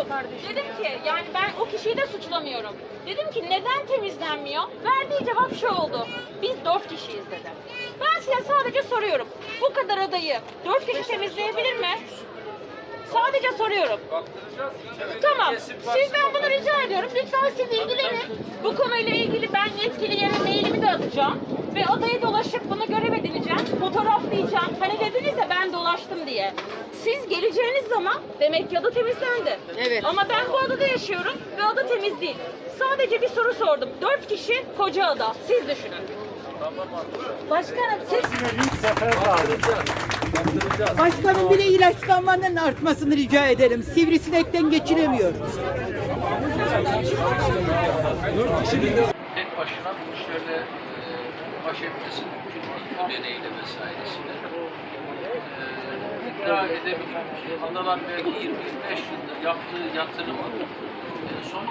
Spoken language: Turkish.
oldu. Dedim ki yani ben o kişiyi de suçlamıyorum. Dedim ki neden temizlenmiyor? Verdiği cevap şu oldu. Biz dört kişiyiz dedi. Ben size sadece soruyorum. Bu kadar adayı dört kişi temizleyebilir mi? Sadece soruyorum. Tamam. Sizden bunu rica ediyorum. Lütfen siz ilgilenin. Bu konuyla ilgili ben yetkili yere mailimi de atacağım. Ve adayı dolaşıp bunu görev edineceğim. Fotoğraflayacağım. Hani dediniz ya ben dolaştım diye. Siz geleceğiniz zaman demek ki ada temizlendi. Evet. Ama ben bu adada yaşıyorum ve ada temiz değil. Sadece bir soru sordum. Dört kişi koca ada. Siz düşünün. Başkanım siz Başkanım bile ilaçlanmanın artmasını rica ederim. Sivrisinekten geçiremiyor. tek başına bu işlerle e, baş etmesi mümkün değil. Deneyle vesairesiyle. E, iddia edebilirim ki adalar belki 20-25 yıldır yaptığı yatırımı. E, son